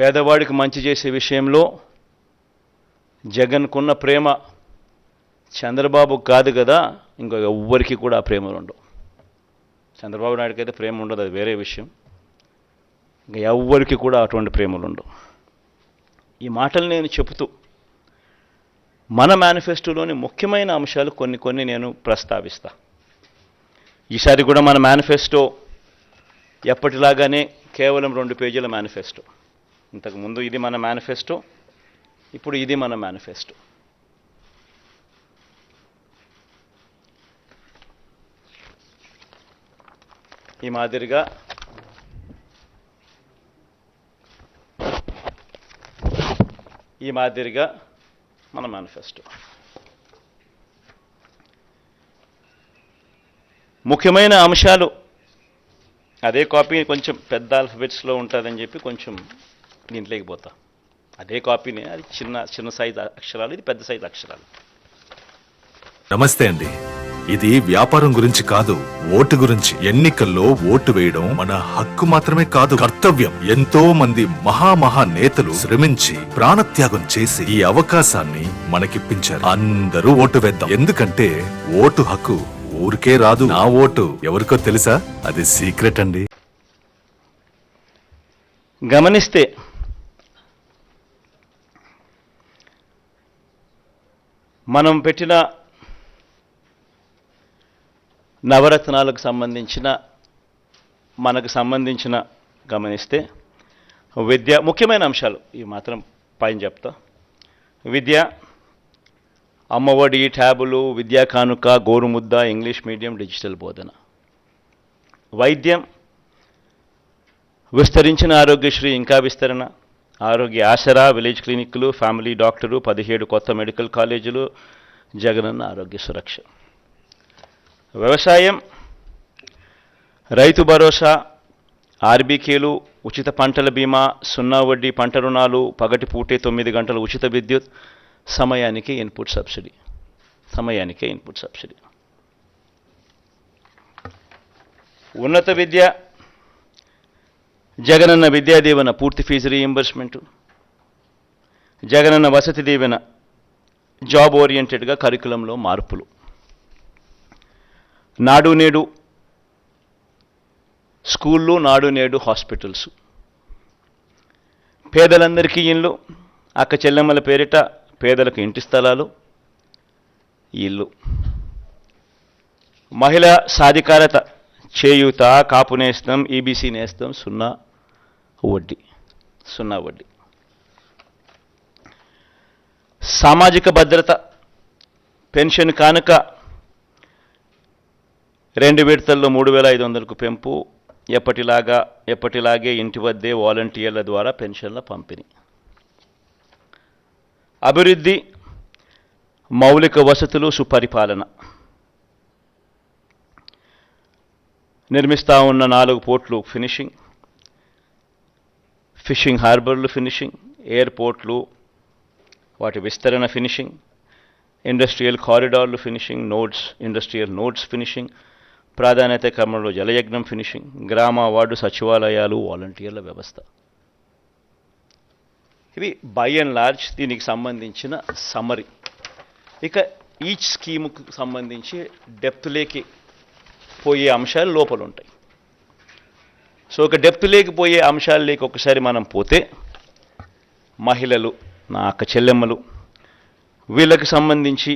పేదవాడికి మంచి చేసే విషయంలో జగన్కున్న ప్రేమ చంద్రబాబు కాదు కదా ఇంకొక ఎవ్వరికి కూడా ఆ ప్రేమలు ఉండవు. చంద్రబాబు నాయుడుకి అయితే ప్రేమ ఉండదు అది వేరే విషయం. ఇంకా ఎవ్వరికి కూడా అటువంటి ప్రేమలు ఉండవు. ఈ మాటలు నేను చెబుతూ మన మేనిఫెస్టోలోని ముఖ్యమైన అంశాలు కొన్ని కొన్ని నేను ప్రస్తావిస్తా. ఈసారి కూడా మన మేనిఫెస్టో ఎప్పటిలాగానే కేవలం రెండు పేజీల మేనిఫెస్టో. ఇంతకుముందు ఇది మన మేనిఫెస్టో ఇప్పుడు ఇది మన మేనిఫెస్టో ఈ మాదిరిగా ఈ మాదిరిగా మన మేనిఫెస్టో ముఖ్యమైన అంశాలు అదే కాపీ కొంచెం పెద్ద ఆల్ఫబెట్స్లో ఉంటుందని చెప్పి కొంచెం దీంట్లోకి పోతా అదే కాపీనే అది చిన్న చిన్న సైజు అక్షరాలు ఇది పెద్ద సైజు అక్షరాలు. నమస్తే అండి. ఇది వ్యాపారం గురించి కాదు ఓటు గురించి. ఎన్నికల్లో ఓటు వేయడం మన హక్కు మాత్రమే కాదు కర్తవ్యం. ఎంతో మంది మహామహా నేతలు శ్రమించి ప్రాణత్యాగం చేసి ఈ అవకాశాన్ని మనకిప్పించారు. అందరూ ఓటు వేద్దాం. ఎందుకంటే ఓటు హక్కు ఊరికే రాదు. నా ఓటు ఎవరికో తెలుసా? అది సీక్రెట్ అండి. గమనిస్తే మనం పెట్టిన నవరత్నాలకు సంబంధించిన మనకు సంబంధించిన గమనిస్తే విద్య ముఖ్యమైన అంశాలు. ఈ మాత్రం పైన చెప్తా. విద్య అమ్మఒడి ట్యాబులు విద్యా కానుక గోరుముద్ద ఇంగ్లీష్ మీడియం డిజిటల్ బోధన. వైద్యం విస్తరించిన ఆరోగ్యశ్రీ ఇంకా విస్తరణ. ఆరోగ్య ఆసరా విలేజ్ క్లినిక్లు ఫ్యామిలీ డాక్టరు పదిహేడు కొత్త మెడికల్ కాలేజీలు జగనన్న ఆరోగ్య సురక్ష. వ్యవసాయం రైతు భరోసా ఆర్బీకేలు ఉచిత పంటల బీమా సున్నా వడ్డీ పంట రుణాలు పగటి పూటే తొమ్మిది గంటల ఉచిత విద్యుత్ సమయానికి ఇన్పుట్ సబ్సిడీ. సమయానికే ఇన్పుట్ సబ్సిడీ. ఉన్నత విద్య జగనన్న విద్యా దీవెన పూర్తి fee reimbursement Jagananna Vasathi Deevena job ఓరియంటెడ్గా కరికులంలో మార్పులు. నాడు నేడు స్కూళ్ళు నాడు నేడు హాస్పిటల్స్ పేదలందరికీ ఇల్లు అక్క చెల్లెమ్మల పేరిట పేదలకు ఇంటి స్థలాలు ఇల్లు. మహిళా సాధికారత చేయూత కాపు నేస్తం ఈబీసీ నేస్తం సున్నా. వడ్డీ సున్నా వడ్డీ. సామాజిక భద్రత పెన్షన్ కానుక రెండు విడతల్లో మూడు వేల ఐదు వందలకు పెంపు ఎప్పటిలాగా ఎప్పటిలాగే ఇంటి వద్దే వాలంటీర్ల ద్వారా పెన్షన్ల పంపిణీ. అభివృద్ధి మౌలిక వసతులు సుపరిపాలన. నిర్మిస్తా ఉన్న నాలుగు పోర్ట్లు ఫినిషింగ్. ఫిషింగ్ హార్బర్లు ఫినిషింగ్ ఎయిర్పోర్ట్లు వాటి విస్తరణ finishing industrial కారిడార్లు finishing nodes industrial nodes finishing ప్రాధాన్యత క్రమంలో జలయజ్ఞం ఫినిషింగ్ గ్రామ వార్డు సచివాలయాలు వాలంటీర్ల వ్యవస్థ. ఇది బై అండ్ లార్జ్ దీనికి సంబంధించిన సమ్మరీ ఇక ఈచ్ స్కీముకు సంబంధించి డెప్త్లేకి పోయే అంశాలు లోపల ఉంటాయి సో ఒక డెప్త్ లేకపోయే అంశాలలోకి ఒకసారి మనం పోతే మహిళలు నా అక్క చెల్లెమ్మలు వీళ్ళకి సంబంధించి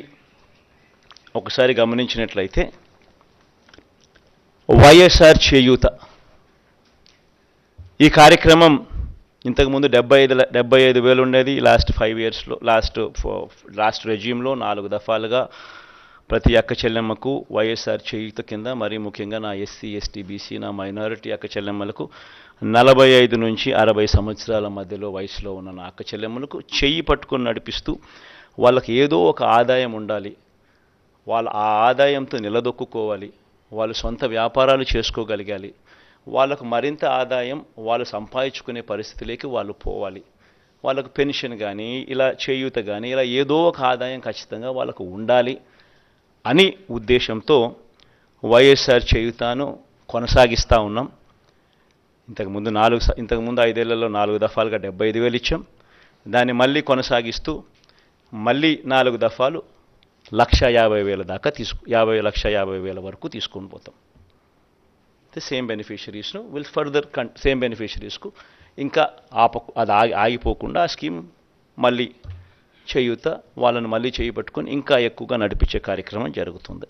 ఒకసారి గమనించినట్లయితే వైఎస్ఆర్ చేయూత. ఈ కార్యక్రమం ఇంతకుముందు డెబ్బై ఐదు డెబ్బై ఐదు వేలు ఉండేది లాస్ట్ ఫైవ్ ఇయర్స్లో లాస్ట్ లాస్ట్ రెజ్యూమ్లో నాలుగు దఫాలుగా ప్రతి అక్క చెల్లెమ్మకు వైఎస్ఆర్ చేయుత కింద మరీ ముఖ్యంగా నా ఎస్సీ ఎస్టీ బీసీ నా మైనారిటీ అక్క చెల్లెమ్మలకు నలభై ఐదు నుంచి అరవై సంవత్సరాల మధ్యలో వయసులో ఉన్న నా అక్క చెల్లెమ్మలకు చెయ్యి పట్టుకొని నడిపిస్తూ వాళ్ళకి ఏదో ఒక ఆదాయం ఉండాలి. వాళ్ళ ఆ ఆదాయంతో నిలదొక్కుకోవాలి. వాళ్ళు సొంత వ్యాపారాలు చేసుకోగలగాలి. వాళ్ళకు మరింత ఆదాయం వాళ్ళు సంపాదించుకునే పరిస్థితిలోకి వాళ్ళు పోవాలి. వాళ్ళకు పెన్షన్ కానీ ఇలా చేయూత కానీ ఇలా ఏదో ఒక ఆదాయం ఖచ్చితంగా వాళ్ళకు ఉండాలి. అని ఉద్దేశంతో వైఎస్ఆర్ చేయుతాను కొనసాగిస్తూ ఉన్నాం. ఇంతకుముందు నాలుగు ఇంతకుముందు ఐదేళ్ళలో నాలుగు దఫాలుగా డెబ్బై ఐదు వేలు ఇచ్చాం. దాన్ని మళ్ళీ కొనసాగిస్తూ మళ్ళీ నాలుగు దఫాలు లక్ష యాభై వేల దాకా తీసుకు యాభై లక్ష యాభై వేల వరకు తీసుకొని పోతాం. ది సేమ్ బెనిఫిషరీస్ను విల్ ఫర్దర్ కన్ సేమ్ బెనిఫిషరీస్కు ఇంకా ఆప అది ఆగి ఆగిపోకుండా ఆ స్కీమ్ మళ్ళీ చేయూత వాళ్ళని మళ్ళీ చేయి పట్టుకొని ఇంకా ఎక్కువగా నడిపించే కార్యక్రమం జరుగుతుంది.